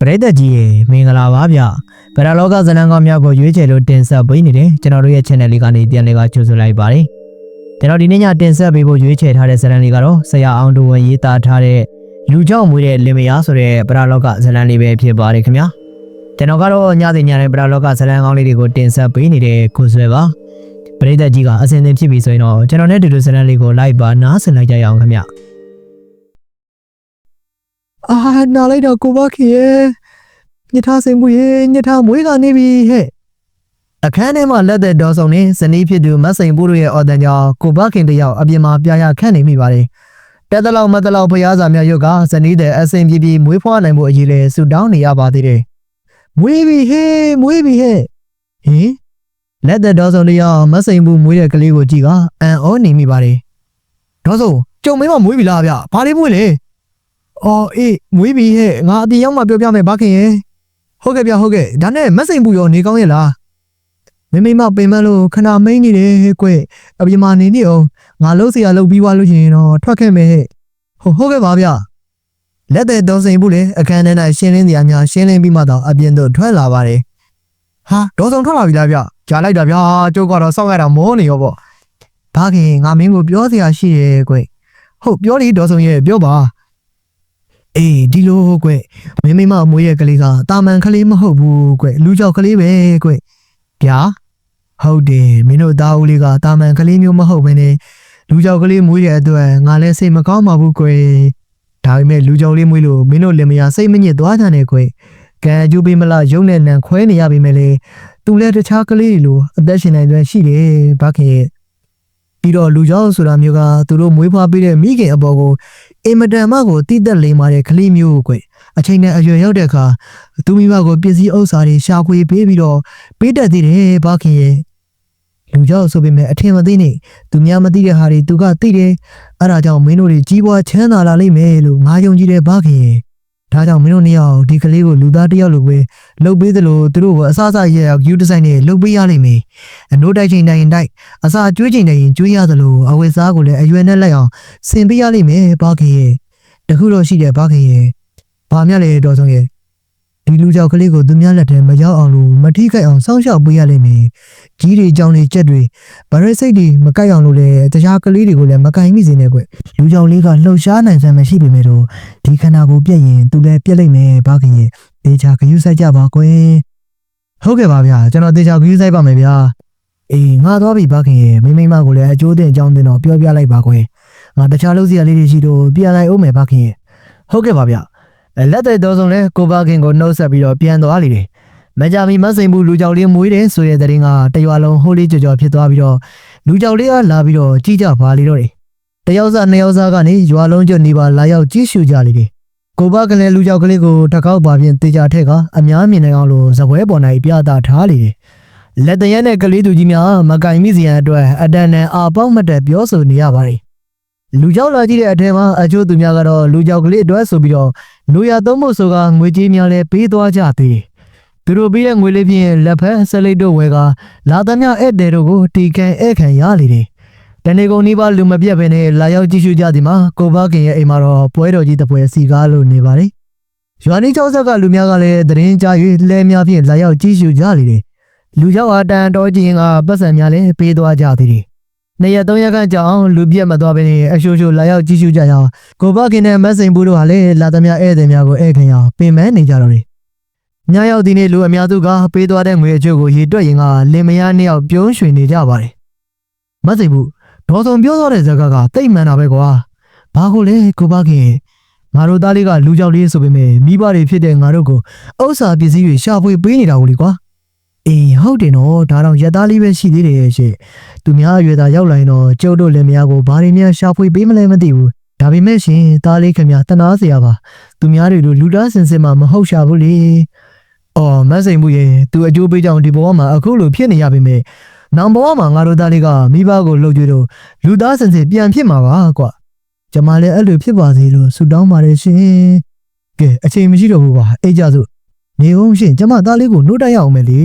ပရိသတ်ကြီးရေမင်္ဂလာပါဗျဗရာလောကဇလံကောင်းများကိုရွေးချယ်လို့တင်ဆက်ပေးနေတယ်ကျွန်တော်တို့ရဲ့ channel လေးကနေပြန်လည်ကကြိုဆိုလိုက်ပါတယ်ကျွန်တော်ဒီနေ့ညတင်ဆက်ပေးဖို့ရွေးချယ်ထားတဲ့ဇလံလေးကတော့ဆရာအောင်တူဝင်ရေးသားထားတဲ့လူကြောင့်မွေးတဲ့လင်မယားဆိုတဲ့ဗရာလောကဇလံလေးပဲဖြစ်ပါတယ်ခင်ဗျာကျွန်တော်ကတော့ညစဉ်ညတိုင်းဗရာလောကဇလံကောင်းလေးတွေကိုတင်ဆက်ပေးနေတဲ့ကိုဆွဲပါပရိသတ်ကြီးကအစင်သင်ဖြစ်ပြီဆိုရင်တော့ကျွန်တော်နဲ့တူတူဇလံလေးကိုလိုက်ပါနားဆင်လိုက်ကြရအောင်ခင်ဗျာ အာနားလိုက်တော့ကိုဘခင်ရဲ့ညထားစိန်မှုရဲ့ညထားမွေးကနေပြီဟဲ့အခန်းထဲမှာလက်သက်တော်ဆောင်နေဇနီးဖြစ်သူမတ်စိန်ပိုးတို့ရဲ့အော်တန်ကြောင့်ကိုဘခင်တယောက်အပြင်မှာပြာရခန့်နေမိပါတယ်။တက်တလောက်မတလောက်ဖျားစာများရုပ်ကဇနီးတဲ့အစင်ပြေပြေမွေးဖွားနိုင်မှုအရေးလဲဆူတောင်းနေရပါသေးတယ်မွေးပြီဟဲ့မွေးပြီဟဲ့။ဟင်လက်သက်တော်ဆောင်တယောက်မတ်စိန်ပိုးမွေးတဲ့ကလေးကိုကြည့်ကအံ့ဩနေမိပါတယ်ဒေါ်စုံကြုံမင်းမမွေးပြီလားဗျဘာလေးမွေးလေ အော်အေးမွေးပြီဟဲ့ငါအတီရောက်မှပြောပြမယ်ဘခင်ရဲ့ဟုတ်ကဲ့ဗျဟုတ်ကဲ့ဒါနဲ့မက်စိန်ပူရောနေကောင်းရဲ့လားမမေမပင်မလို့ခဏမိန်နေတယ်ဟဲ့ကွအပြင်မှာနေနေအောင်ငါလှုပ်เสียလှုပ်ပြီးွားလို့ရှိရင်တော့ထွက်ခဲ့မယ်ဟဲ့ဟုတ်ဟုတ်ကဲ့ပါဗျ ။လက်သက်တော်စိန်ပိုးလည်းအခန်းထဲ၌ရှင်းလင်းတရားများရှင်းလင်းပြီးမှတော့အပြင်သို့ထွက်လာပါတယ် ဟာဒေါ်စုံထွက်လာပြီလားဗျကြားလိုက်တာဗျကျုပ်ကတော့စောင့်ရတာမောနေရောပေါ့ ။ဘာခင်ငါမင်းကိုပြောစရာရှိရဲ့ကွ ဟုတ်ပြောလေဒေါ်စုံရဲ့ပြောပါ ။ အေးဒီလိုကွမင်းမိမမွေးရဲ့ကလေးကတာမန်ကလေးမဟုတ်ဘူးကွလူကြောက်ကလေးပဲကွဗျာဟုတ်တယ်မင်းတို့သားဦးလေးကတာမန်ကလေးမျိုးမဟုတ်ဘဲနဲ့လူကြောက်ကလေးမွေးတဲ့အတွက်ငါလည်းစိတ်မကောင်းပါဘူးကွယ်ဒါပေမဲ့လူကြောက်လေးမွေးလို့မင်းတို့လည်းမရစိတ်မညစ်သွားကြနဲ့ကွယ်ကံအကျိုးပေးမလားရုံနဲ့နံခွဲနေရပြီမဲ့လေသူလည်းတခြားကလေးတွေလိုအသက်ရှင်နိုင်တဲ့ရှိတယ်ဘာခင်ရဲ့ပြီးတော့လူကြောက်ဆိုတာမျိုးကသူတို့မွေးဖွားပေးတဲ့မိခင်အပေါ်ကို အင်မတန်မှကိုတိတက်လိမ့်မာတဲ့ကလေးမျိုးကွယ်အချိန်နဲ့အရွယ်ရောက်တဲ့အခါသူမိဘကိုပစ္စည်းဥစ္စာတွေရှာဖွေပေးပြီးတော့ပေးတတ်သေးတယ်ဘာခင်ရဲ့လူကြောက်ဆိုပေမဲ့အထင်မသိနေသူများမသိတဲ့ဟာတွေသူကသိတယ်အဲ့ဒါကြောင့်မင်းတို့တွေကြီးပွားချမ်းသာလာလိမ့်မယ်လို့ငါယုံကြည်တယ်ဘာခင်ရဲ့ ဒါကြောင့်မင်းတို့နှစ်ယောက်ဒီကလေးကိုလူသားတစ်ယောက်လိုပဲလှုပ်ပေးသလိုသူတို့ကိုအစအစရရယူဒီဇိုင်းနဲ့လှုပ်ပေးရလိမ့်မယ်အနိုးတိုက်ချိန်တိုင်းတိုက်အစာကျွေးချိန်တိုင်းကျွေးရသလိုအဝတ်စားကိုလည်းအရွယ်နဲ့လိုက်အောင်ဆင်ပေးရလိမ့်မယ်ဘာခင်ရဲ့တခုတော့ရှိတယ်ဘာခင်ရဲ့ဘာမြလဲတော်ဆုံးရဲ့ ဒီလူကြောက်ကလေးကိုသူများလက်ထဲမရောက်အောင်လို့မထိခိုက်အောင်စောင့်ရှောက်ပေးရလိမ့်မယ်ကြီးတွေကြောင်တွေကြက်တွေဗရစိတ်တွေမကိုက်အောင်လို့လေတခြားကလေးတွေကိုလည်းမကင်မိစေနဲ့ကွလူကြောင်လေးကလှုပ်ရှားနိုင်စမ်းမရှိပေမဲ့တော့ဒီခန္ဓာကိုယ်ပြက်ရင်သူလည်းပြက်လိမ့်မယ်ဘာခင်ရဲ့ဒေချာဂယုဆိုင်ကြပါကွယ်ဟုတ်ကဲ့ပါဗျာကျွန်တော်ဒေချာဂယုဆိုင်ပါမယ်ဗျာအေးငါသွားပြီဘာခင်ရဲ့မိမိမကိုလည်းအကျိုးတင်အကြောင်းတင်တော့ပြောပြလိုက်ပါကွယ်ငါတခြားလုပ်စရာလေးတွေရှိတော့ပြန်လိုက်အောင်မယ်ဘာခင်ရဲ့ဟုတ်ကဲ့ပါဗျာအဲ လက်တဲ့တော်ဆုံးလဲကိုဘာခင်ကိုနှုတ်ဆက်ပြီးတော့ပြန်သွားလိမ့်တယ်မကြမီမဆိုင်ဘူးလူကြောင်လေးမွေးတယ်ဆိုတဲ့တဲ့ရင်ကတရွာလုံးဟိုးလေးကြော်ကြော်ဖြစ်သွားပြီးတော့လူကြောက်လေးကလာပြီးတော့ကြီးကြပါလေတော့တယ်တယောက်စားနှစ်ယောက်စားကနေရွာလုံးကျွတ်နေပါလာရောက်ကြီးရှူကြလေတယ်ကိုဘကလည်းလူကြောက်ကလေးကိုတစ်ခေါက်ပါပြင်တေချာထက်ကအများမြင်နိုင်အောင်လို့ဇပွဲပေါ်၌ပြသထားလေတယ်လက်တရက်နဲ့ကလေးသူကြီးများမကင်မိစီရန်အတွက်အတန်နဲ့အာပေါက်မတက်ပြောဆိုနေရပါတယ် လူကြောက်လာကြည့်တဲ့အထက်မှာအချို့သူများကတော့လူကြောက်ကလေးအတွက်ဆိုပြီးတော့လူရသုံးဖို့ဆိုကငွေကြေးများလဲပေးသွားကြသေးတယ်သူတို့ပေးတဲ့ငွေလေးဖြင့်လက်ဖက်ဆက်လိတ်တို့ဝယ်ကလာသမျှဧည့်သည်တို့ကိုတီကန်ဧည့်ခံရလေတယ်။တနေကုန်နီးပါးလူမပြတ်ပဲနဲ့လာရောက်ကြည့်ရှုကြသည်မှာကိုဘခင်ရဲ့အိမ်မှာတော့ပွဲတော်ကြီးတစ်ပွဲစီကားလို့နေပါလေ။ရွာနီးကျောင်းဆက်ကလူများကလည်းသတင်းကြား၍လဲများဖြင့်လာရောက်ကြည့်ရှုကြလေတယ်။လူရောက်အတန်တော်ကြီးကပတ်စံများလည်းပေးသွားကြသည်တယ်။ နှစ်ရက်သုံးရက်ခန့်ကြာအောင်လူပြတ်မသွားဘဲနဲ့အရှိုးရှိုးလာရောက်ကြည့်ရှုကြရအောင်ကိုဘခင်နဲ့မတ်စိန်ဘူးတို့ဟာလည်းလာသမျှဧည့်သည်များကိုဧည့်ခံရအောင်ပင်ပန်းနေကြတော့တယ်။ညရောက်ဒီနေ့လူအများစုကပေးသွားတဲ့ငွေအချို့ကိုရေတွက်ရင်ကလင်မယားနှစ်ယောက်ပြုံးရွှင်နေကြပါတယ်။မသိဘူးဒေါ်စုံပြောသွားတဲ့ဇာတ်ကကတိတ်မှန်တာပဲကွာ။ဘာကိုလဲကိုဘခင်ငါတို့သားလေးကလူကြောက်လေးဆိုပေမဲ့မိဘတွေဖြစ်တဲ့ငါတို့ကိုဥစ္စာပစ္စည်းတွေရှာဖွေပေးနေတာကိုလေကွာ။ အေးဟုတ်တယ်နော်ဒါတော့ရက်သားလေးပဲရှိသေးတယ်ရဲ့ရှင့်။သူများအရွယ်သားရောက်လာရင်တော့ကျုပ်တို့လင်မယားကိုဘာတွေများရှာဖွေပေးမလဲမသိဘူး။ဒါပေမဲ့ရှင်သားလေးခင်ဗျာတနာစရာပါ။သူများတွေလိုလူသားစင်စင်မှမဟုတ်ရှာဘူးလေ။အော်မတ်စိန်မှုရဲ့သူအကျိုးပေးကြောင်ဒီဘဝမှာအခုလိုဖြစ်နေရပေမဲ့နောင်ဘဝမှာငါတို့သားလေးကမိဘကိုလှုပ်ကြွတော့လူသားစင်စစ်ပြန်ဖြစ်မှာပါကွာကျမလည်းအဲ့လိုဖြစ်ပါစေလို့ဆုတောင်းပါတယ်ရှင်ကဲအချိန်မရှိတော့ဘူးပါအေးကြစို့နေအောင်ရှင်ကျမသားလေးကိုနှုတ်တိုက်ရအောင်မယ်လေ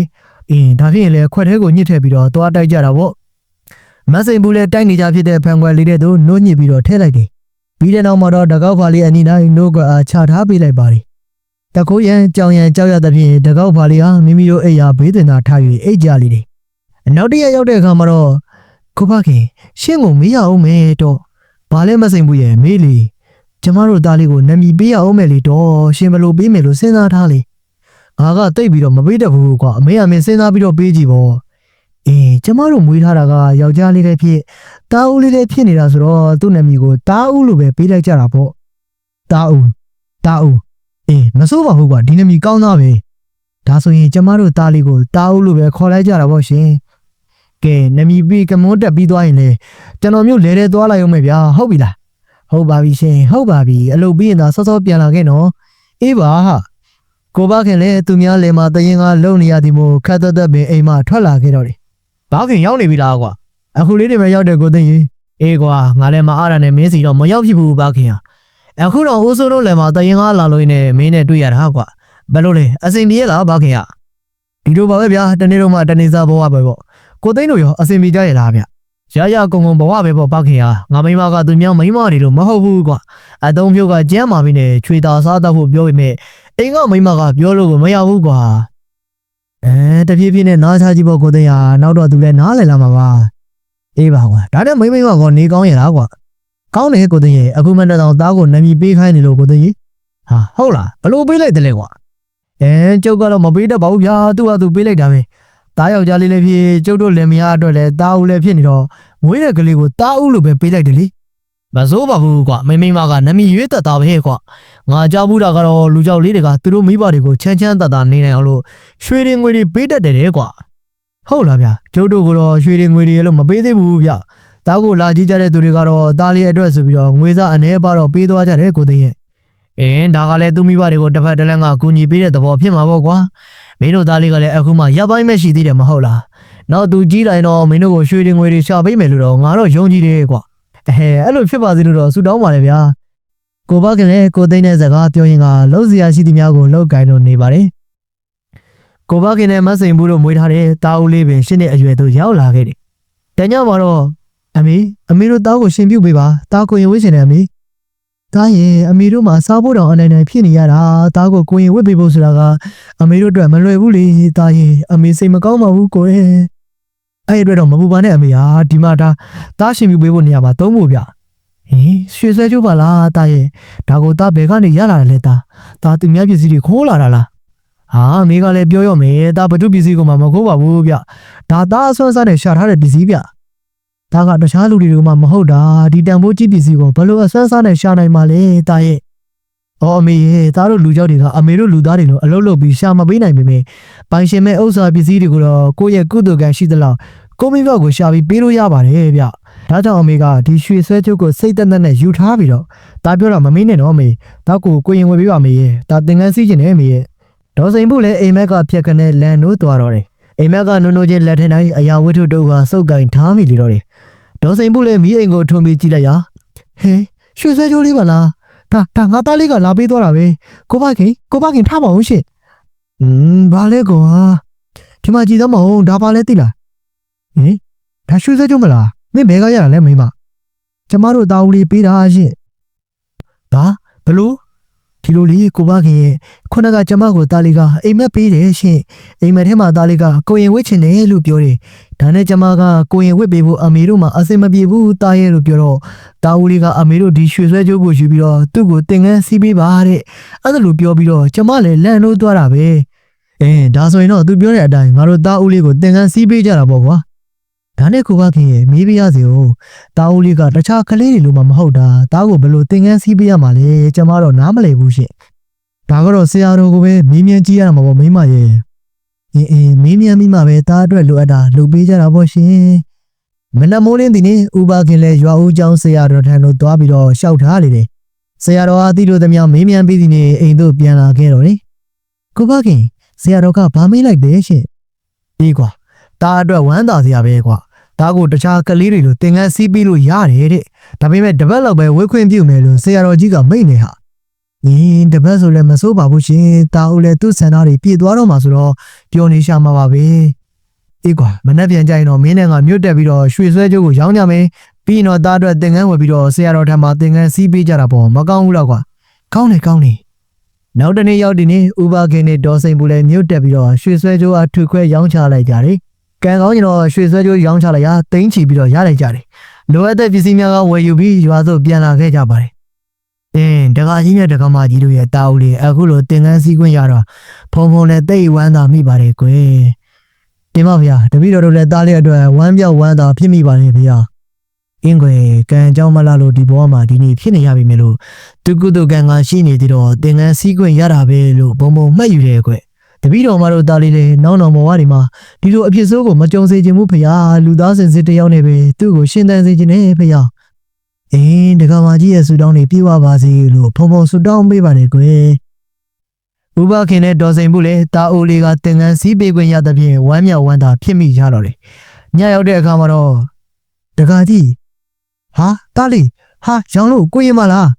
အင်းဒါဖြစ်ရင်လည်းခွက်ထဲကိုညှစ်ထည့်ပြီးတော့သွားတိုက်ကြတာပေါ့မတ်စိန်ဘူးလည်းတိုက်နေကြဖြစ်တဲ့ဖန်ခွက်လေးတဲ့သူနှုတ်ညှစ်ပြီးတော့ထည့်လိုက်တယ်ပြီးတဲ့နောက်မှာတော့တကောက်ဖာလေးအနီးတိုင်းနှုတ်ကအားချထားပေးလိုက်ပါတယ်တကိုးရန်ကြောင်ရန်ကြောက်ရသဖြင့်တကောက်ဖာလေးဟာမိမိတို့အိယာဘေးတင်သာထား၍အိတ်ကြလိတယ်နောက်တစ်ရက်ရောက်တဲ့အခါမှာတော့ကိုဖခင်ရှင်းကိုမေးရအောင်မယ်တော့ဘာလဲမစိမ်ဘူးရဲ့မေးလီကျမတို့သားလေးကိုနမီပေးရအောင်မယ်လေတော့ရှင်ဘလို့ပေးမယ်လို့စဉ်းစားထားလေ ငါကတိတ်ပြီးတော့မပေးတတ်ဘူးကွာအမေအမေစဉ်းစားပြီးတော့ပေးကြည့်ပေါ့အေးကျမတို့မွေးထားတာကယောက်ျားလေးလေးဖြစ်တားဦးလေးလေးဖြစ်နေတာဆိုတော့သူ့နမီကိုတားဦးလို့ပဲပေးလိုက်ကြတာပေါ့တားဦးတားဦးအေးမစိုးပါဘူးကွာဒီနမီကောင်းသားပဲဒါဆိုရင်ကျမတို့သားလေးကိုတားဦးလို့ပဲခေါ်လိုက်ကြတာပေါ့ရှင်ကဲနမီပြီးကမွန်းတက်ပြီးသွားရင်လေကျွန်တော်မျိုးလဲလဲသွားလိုက်အောင်မယ်ဗျာဟုတ်ပြီလားဟုတ်ပါပြီရှင်ဟုတ်ပါပြီအလုပ်ပြီးရင်သာစောစောပြန်လာခဲ့နော်အေးပါဟာ ကိုဘခင်လည်းသူများလဲမှာတရင်ကလုံနေရသည်မို့ခတ်သက်သက်ပင်အိမ်မှာထွက်လာခဲ့တော့တယ်ဘာခင်ရောက်နေပြီလားကွာအခုလေးတွေပဲရောက်တယ်ကိုသိရင်အေးကွာငါလည်းမအားရနဲ့မင်းစီတော့မရောက်ဖြစ်ဘူးဘာခင်ဟာအခုတော့အိုးစိုးတို့လည်းမှာတရင်ကားလာလို့နေမင်းနဲ့တွေ့ရတာကွာဘယ်လိုလဲအစင်ပြေလားဘာခင်ရဒီလိုပါပဲဗျာတနေ့တော့မှတနေ့စားဘဝပဲပေါ့ကိုသိန်းတို့ရောအစင်ပြေကြရလားဗျရရကုံကုံဘဝပဲပေါ့ဘာခင်ရငါမိမကသူများမိမတွေလို့မဟုတ်ဘူးကွာအတုံးဖြုတ်ကကျမ်းမာပြီးနေချွေတာစားတတ်ဖို့ပြောပေမဲ့ အိမ်ကမိမကပြောလို့ကိုမရဘူးကွာအဲတပြေးပြေးနဲ့နားချကြည့်ဖို့ကိုသိန်းရနောက်တော့သူလည်းနားလည်လာမှာပါအေးပါကွာဒါနဲ့မိမိမကနေကောင်းရလားကွာကောင်းတယ်ကိုသိန်းရေအခုမှတော့သားကိုနမီပေးခိုင်းနေလို့ကိုသိန်းရေဟာဟုတ်လားဘလို့ပေးလိုက်တယ်လဲကွာအဲကျုပ်ကတော့မပေးတတ်ပါဘူးဗျာသူ့ဟာသူပေးလိုက်တာပဲသားယောက်ျားလေးလည်းဖြစ်ကျုပ်တို့လင်မယားအတွက်လည်းသားဦးလည်းဖြစ်နေတော့မွေးတဲ့ကလေးကိုသားဦးလို့ပဲပေးလိုက်တယ်လေ မစိုးပါဘူးကွာမိမိမကနမီရွေးသက်တာပဲကွာငါကြောက်ဘူးတာကတော့လူကြောက်လေးတွေကသူတို့မိဘတွေကိုချမ်းချမ်းသာသာနေနိုင်အောင်လို့ရွှေရင်ငွေတွေပေးတတ်တယ်တဲ့ကွာဟုတ်လားဗျာကျုပ်တို့ကတော့ရွှေရင်ငွေတွေလို့မပေးသေးဘူးဗျတားကိုလာကြည့်ကြတဲ့သူတွေကတော့တားလေးအတွက်ဆိုပြီးတော့ငွေစားအနေပါတော့ပေးသွားကြတယ်ကိုသိရဲ့အင်းဒါကလည်းသူမိဘတွေကိုတစ်ဖက်တစ်လမ်းကကူညီပေးတဲ့သဘောဖြစ်မှာပေါ့ကွာမင်းတို့သားလေးကလည်းအခုမှရပ်ပိုင်းမဲ့ရှိသေးတယ်မဟုတ်လားနောက်သူကြီးတိုင်းတော့မင်းတို့ကိုရွှေတွေငွေတွေရှာပေးမယ်လို့တော့ငါတော့ယုံကြည်တယ်ကွာ အဲအဲ့လိုဖြစ်ပါစေလို့တော့ဆုတောင်းပါလေဗျာကိုဘကလည်းကိုသိန်းတဲ့စကားပြောရင်ကလုံးစရာရှိသမျှကိုလောက်ကင်လို့နေပါတယ်ကိုဘကနဲ့မဆိန်ဘူးတို့မွေးထားတဲ့တာဦးလေးပင်ရှင်းတဲ့အရွယ်သို့ရောက်လာခဲ့တယ်တညမှာတော့အမေအမေတို့သားကိုရှင်ပြုတ်ပေးပါသားကိုရင်ဝှစ်ရှင်တယ်အမေသားရင်အမေတို့မှာစားဖို့တောင်အနိုင်နိုင်ဖြစ်နေရတာသားကိုကိုရင်ဝှစ်ပေးဖို့ဆိုတာကအမေတို့အတွက်မလွယ်ဘူးလေသားရင်အမေစိတ်မကောင်းပါဘူးကိုရင် အဲ့ဒီအတွက်တော့မပူပါနဲ့အမေဟာဒီမှာဒါသားရှင်ပြုတ်ပေးဖို့နေရာမှာသုံးဖို့ဗျဟင်ရွှေဆွဲကြိုးပါလားသားရင်ဒါကိုသားဘယ်ကနေရလာတယ်လဲသားသားသူများပစ္စည်းတွေခိုးလာတာလားဟာအမေကလည်းပြောရမယ်သားဘသူပစ္စည်းကိုမှမခိုးပါဘူးဗျဒါသားအစွမ်းစားနဲ့ရှာထားတဲ့ပစ္စည်းဗျဒါကတခြားလူတွေကမှမဟုတ်တာဒီတန်ဖိုးကြီးပစ္စည်းကိုဘယ်လိုအဆန်းစားနဲ့ရှာနိုင်မှာလဲတာရဲ့။အော်အမေရဲ့သားတို့လူကြောက်တွေကအမေတို့လူသားတွေလို့အလုပ်လုပ်ပြီးရှာမပေးနိုင်ပေမဲ့ပိုင်ရှင်မဲ့ဥစ္စာပစ္စည်းတွေကိုတော့ကိုယ့်ရဲ့ကုသိုလ်ကံရှိသလောက် ကိုမိဘကိုရှာပြီးပေးလို့ရပါတယ်ဗျ။ဒါကြောင့်အမေကဒီရွှေဆွဲချုပ်ကိုစိတ်သက်သက်နဲ့ယူထားပြီးတော့ဒါပြောတော့မမေးနဲ့တော့အမေ။ဒါကိုကိုရင်ဝယ်ပေးပါမေရဲ့။ဒါသင်္ကန်းစီးကျင်တယ်အမေရဲ့။ဒေါ်စိန်ဖို့လည်းအိမ်မက်ကဖြက်ကနေလန်နိုးသွားတော့တယ်။အိမ်မက်ကနုံနုံချင်းလက်ထက်တိုင်းအရာဝတ္ထုတို့ကစုပ်ကင်ထားမိလေတော့တယ်။ဒေါ်စိန်ဖို့လည်းမိအိမ်ကိုထုံပြီးကြည့်လိုက်ရာဟဲရွှေဆွဲကြိုးလေးပါလားဒါဒါငါသားလေးကလာပေးသွားတာပဲကိုဘခင်ကိုဘခင်ထားပါအောင်ရှင့်อืมဘာလဲကွာဒီမှာကြည့်တော့မဟုတ်ဒါပါလဲသိလား ဟင်ဒါရွှေဆွဲကြိုးမလားမင်းဘယ်ကရတာလဲမိမကျမတို့တာဦးလေးပေးတာရှင့်ဒါဘလို့ဒီလိုလေးကိုဘခင်ရဲ့ခုနကကျမကိုသားလေးကအိမ်မက်ပေးတယ်ရှင့်အိမ်မက်ထဲမှာသားလေးကကိုရင်ဝစ်ချင်တယ်လို့ပြောတယ်ဒါနဲ့ကျမကကိုရင်ဝစ်ပေးဖို့အမေတို့မှအစင်မပြေဘူးတားရဲလို့ပြောတော့တာဦးလေးကအမေတို့ဒီရွှေဆွဲကြိုးကိုယူပြီးတော့သူ့ကိုတင်ငန်းစီးပေးပါတဲ့အဲ့ဒါလိုပြောပြီးတော့ကျမလည်းလန့်လို့သွားတာပဲအင်းဒါဆိုရင်တော့သူပြောတဲ့အတိုင်းငါတို့တာဦးလေးကိုတင်ငန်းစီးပေးကြတာပေါ့ကွာ ဒါနဲ့ကိုဘခင်ရဲ့မေးပြရစီကိုတာဦးလေးကတခြားကလေးတွေလိုမှမဟုတ်တာတားကိုဘယ်လိုတင်ငန်းစီးပေးရမှာလဲကျမတော့နားမလည်ဘူးရှင့်ဒါကတော့ဆရာတော်ကိုပဲမေးမြန်းကြည့်ရမှာပေါ့မိမရဲ့အင်းအင်းမင်းမြန်မိမှာပဲတားအတွက်လိုအပ်တာလုပ်ပေးကြတာပေါ့ရှင်မနက်မိုးလင်းဒီနေ့ဥပါခင်လဲရွာဦးကျောင်းဆရာတော်ထံသို့သွားပြီးတော့ရှောက်ထားလေတယ်ဆရာတော်အားသိလို့သမျှမင်းမြန်ပြီးဒီနေ့အိမ်သို့ပြန်လာခဲ့တော့တယ်ကိုပါခင်ဆရာတော်ကဗာမေးလိုက်တယ်ရှင်ဒီကွာတားအတွက်ဝမ်းသာစရာပဲကွာ ဒါကိုတခြားကလေးတွေလိုသင်ငန်းစီးပြီးလို့ရတယ်တဲ့ဒါပေမဲ့တပတ်လောက်ပဲဝေခွင့်ပြုမယ်လို့ဆရာတော်ကြီးကမိန့်နေဟာ။နင်းတပတ်ဆိုလည်းမစိုးပါဘူးရှင်။တာဦးလည်းသူ့ဆန္ဒတွေပြည့်သွားတော့မှာဆိုတော့ပျော်နေရှာမှာပါပဲ။အေးကွာမနှက်ပြန်ကြရင်တော့မင်းနဲ့ငါမြို့တက်ပြီးတော့ရွှေဆွဲကျိုးကိုရောင်းကြမယ်။ပြီးရင်တော့တားအတွက်သင်္ကန်းဝယ်ပြီးတော့ဆရာတော်ထံမှာသင်္ကန်းစီးပေးကြတာပေါ့မကောင်းဘူးလားကွာ။ကောင်းတယ်ကောင်းတယ်နောက်တနေ့ရောက်ဒီနေ့ဥပခင်နဲ့ဒေါ်စိန်ပူလည်းမြို့တက်ပြီးတော့ရွှေဆွဲကြိုးအားထုခွဲရောင်းချလိုက်ကြတယ် ကံကောင်းကျင်တော့ရွှေဆွဲကြိုးရောင်းချလိုက်ရတိမ့်ချီပြီးတော့ရလိုက်ကြတယ်လိုအပ်တဲ့ပစ္စည်းများကဝယ်ယူပြီးရွာသို့ပြန်လာခဲ့ကြပါတယ်အင်းတကာကြီးနဲ့တကမာကြီးတို့ရဲ့တာဦးလေးအခုလိုတင်ကန်းစည်းခွင့်ရတော့ဖုံဖုံနဲ့တိတ်ဝမ်းသာမိပါတယ်ကွယ်တင်ပါဗျာတပည့်တော်တို့လည်းတားလေးအတွက်ဝမ်းပြောက်ဝမ်းသာဖြစ်မိပါတယ်ဗျာအင်းကွယ်ကံအကြောင်းမလားလို့ဒီဘဝမှာဒီနေ့ဖြစ်နေရပြီမယ်လို့သူကုတုကံကရှိနေသေးတော့သင်္ကန်းစည်းခွင့်ရတာပဲလို့ဘုံဘုံမှတ်ယူရဲကွ တပည့်တော်မတို့သားလေးတွေနောက်နောက်ဘဝတွေမှာဒီလိုအဖြစ်ဆိုးကိုမကြုံစေချင်ဘူးဖရာလူသားစင်စစ်တယောက်နဲ့ပဲသူ့ကိုရှင်းတန်းစေချင်တယ်ဖရာအင်းတက္ကမကြီးရဲ့ဆူတောင်းတွေပြေဝပါစေလို့ဘုံဘုံဆူတောင်းပေးပါတယ်ကွယ်ဥပခင်နဲ့ဒေါ်စိန်ဘူးလေတာအိုလေးကသင်္ကန်းစည်းပေးခွင့်ရတဲ့ဖြင့်ဝမ်းမြောက်ဝမ်းသာဖြစ်မိကြတော့တယ်ညရောက်တဲ့အခါမှာတော့တက္ကကြီးဟာတားလေးဟာရောင်လို့ကိုရင်မလား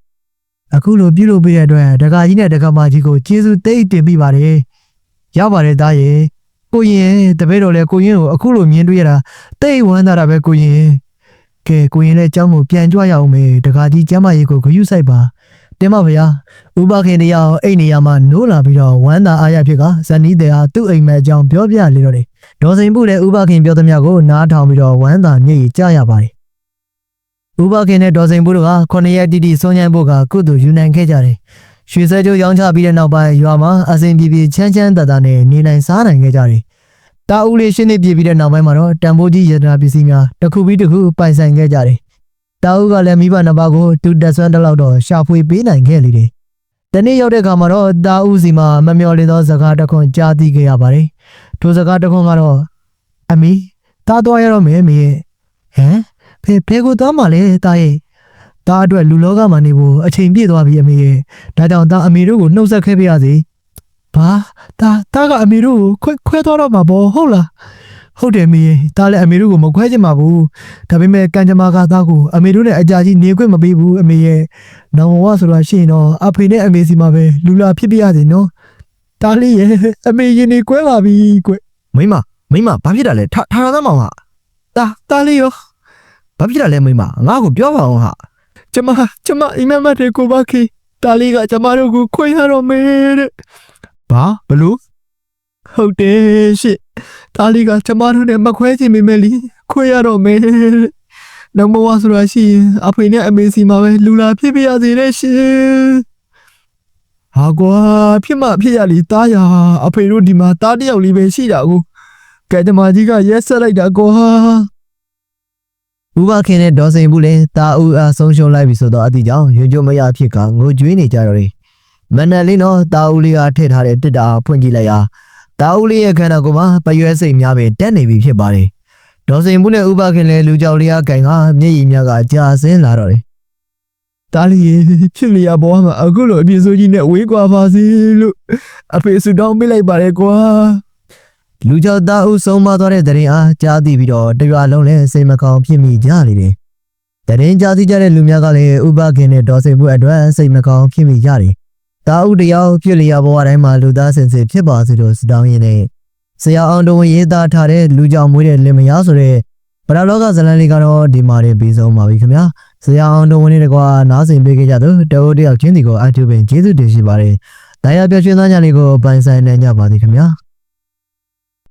အခုလိုပြုလုပ်ပေးတဲ့အတွက်ဒကာကြီးနဲ့ဒကာမကြီးကိုကျေးဇူးတိတ်တင်မိပါတယ်။ ရပါတယ်သားရေ။ကိုရင်တပည့်တော်လည်းကိုရင်ကိုအခုလိုမြင်တွေ့ရတာတိတ်ဝမ်းသာတာပဲကိုရင်။ကဲကိုရင်လည်းအเจ้าကိုပြန်ကြွရအောင်မေဒကာကြီးကျမ်းမာရေးကိုဂရုစိုက်ပါ။တင်ပါဗျာ။ဥပခင်တရားအိတ်နေရမှာနိုးလာပြီးတော့ဝမ်းသာအားရဖြစ်ကဇနီးတဲ့ဟာသူ့အိမ်မက်အကြောင်းပြောပြလေတော့တယ်။ဒေါ်စိန်ပုလည်းဥပခင်ပြောသမျှကိုနားထောင်ပြီးတော့ဝမ်းသာညည်ကြရပါတယ်။ဥပခင်နဲ့ဒေါ်စိန်ပုတို့ကခုနှစ်ရက်တိတိဆွမ်းချမ်းဖို့ကကုသိုလ်ယူနိုင်ခဲ့ကြတယ်။ ရွှေစဲကျိုးရောင်းချပြီးတဲ့နောက်ပိုင်းရွာမှာအစဉ်ပြေပြေချမ်းချမ်းသာသာနဲ့နေနိုင်စားနိုင်ခဲ့ကြတယ်။တာဦးလေးရှင်းနေပြေပြီးတဲ့နောက်ပိုင်းမှာတော့တန်ဖိုးကြီးရတနာပစ္စည်းများတစ်ခုပြီးတစ်ခုပိုင်ဆိုင်ခဲ့ကြတယ်။တာဦးကလည်းမိဘနှစ်ပါးကိုတူတက်ဆွမ်းတစ်လောက်တော့ရှာဖွေပေးနိုင်ခဲ့လေတယ်။တနေ့ရောက်တဲ့အခါမှာတော့တာဦးစီမှာမမျော်လင့်သောစကားတစ်ခွန်းကြားသိခဲ့ရပါတယ်။ထိုစကားတစ်ခွန်းကတော့အမီတားသွားရတော့မယ်မေရဲ့ဟမ်ဖေဖေကိုသွားမှလဲတာရဲ့ တားအတွက်လူလောကမှာနေဖို့အချိန်ပြည့်သွားပြီအမေရဲ့ဒါကြောင့်တာအမေတို့ကိုနှုတ်ဆက်ခဲ့ပြရစီဘာတာတာကအမေတို့ကိုခွဲခွဲသွားတော့မှာပေါ့ဟုတ်လားဟုတ်တယ်မေတာလည်းအမေတို့ကိုမခွဲချင်ပါဘူးဒါပေမဲ့ကံကြမ္မာကသားကိုအမေတို့နဲ့အကြာကြီးနေခွင့်မပေးဘူးအမေရဲ့နောင်ဘဝဆိုတာရှိရင်တော့အဖေနဲ့အမေစီမှာပဲလူလာဖြစ်ပြရစီနော်တာလေးရဲ့အမေရင်နေကွဲလာပြီကွမိမမိမဘာဖြစ်တာလဲထားထားရသားမောင်ဟာတာတာလေးရောဘာဖြစ်တာလဲမိမငါ့ကိုပြောပါအောင်ဟာ ကျမကျမအိမ်မက်မက်တွေကိုပါခေတာလေးကကျမတို့ကိုခွင့်ရတော့မယ်တဲ့ဘာဘလို့ဟုတ်တယ်ရှစ်တာလေးကကျမတို့နဲ့မခွဲချင်မိမယ်လीခွင့်ရတော့မယ်တဲ့နောက်ဘဝဆိုတာရှိရင်အဖေနဲ့အမေစီမှာပဲလူလာဖြစ်ပြရစေတဲ့ရှင်ဟာကွာဖြစ်မှဖြစ်ရလीတားရအဖေတို့ဒီမှာတားတယောက်လေးပဲရှိတာကိုကဲတမကြီးကရက်ဆက်လိုက်တာကွာ ဥပခင်နဲ့ဒေါ်စိန်ဘူးလေတာဦးအားဆုံးရှုံးလိုက်ပြီဆိုတော့အတိကြောင့်ရွံ့ကြမရဖြစ်ကငိုကြွေးနေကြတော့တယ်မန္တလေးတော့တာဦးလေးကထည့်ထားတဲ့တစ်တာဖွင့်ကြည့်လိုက်ရာတာဦးလေးရဲ့ခန္ဓာကိုယ်မှာပရွဲစိတ်များပဲတက်နေပြီဖြစ်ပါတယ်ဒေါ်စိန်ဘူးနဲ့ဥပခင်လည်းလူကြောက်လေးကကင်ကမျက်ရည်များကကြာဆင်းလာတော့တယ်တားလီရေဖြစ်လျာဘဝမှာအခုလိုအပြည့်စိုးကြီးနဲ့ဝေးကွာပါစေလို့အဖေဆူတောင်းပေးလိုက်ပါတယ်ကွာ လူကြောက်သားဦးဆုံးမသွားတဲ့တရင်အားကြားသိပြီးတော့တရွာလုံးလည်းစိတ်မကောင်းဖြစ်မိကြလေတယ်။တရင်ကြားသိကြတဲ့လူများကလည်းဥပခင်နဲ့ဒေါ်စိန်ဘူးအတွက်စိတ်မကောင်းဖြစ်မိကြတယ်။တာဦးတယောက်ဖြစ်လျာဘဝတိုင်းမှာလူသားစင်စစ်ဖြစ်ပါစေလို့ဆုတောင်းရင်းနဲ့ဆရာအောင်တော်ဝင်ရေးသားထားတဲ့လူကြောင့်မွေးတဲ့လင်မယားဆိုတဲ့ပရလောကဇလန်လေးကတော့ဒီမှာတင်ပြီးဆုံးပါပြီခင်ဗျာ။ဆရာအောင်တော်ဝင်နဲ့တကွာနားဆင်ပေးကြတဲ့တအိုးတယောက်ချင်းစီကိုအထူးပင်ကျေးဇူးတင်ရှိပါတယ်။တရားပြည့်ရှင်သားညာလေးကိုပိုင်ဆိုင်နိုင်ကြပါသည်ခင်ဗျာ။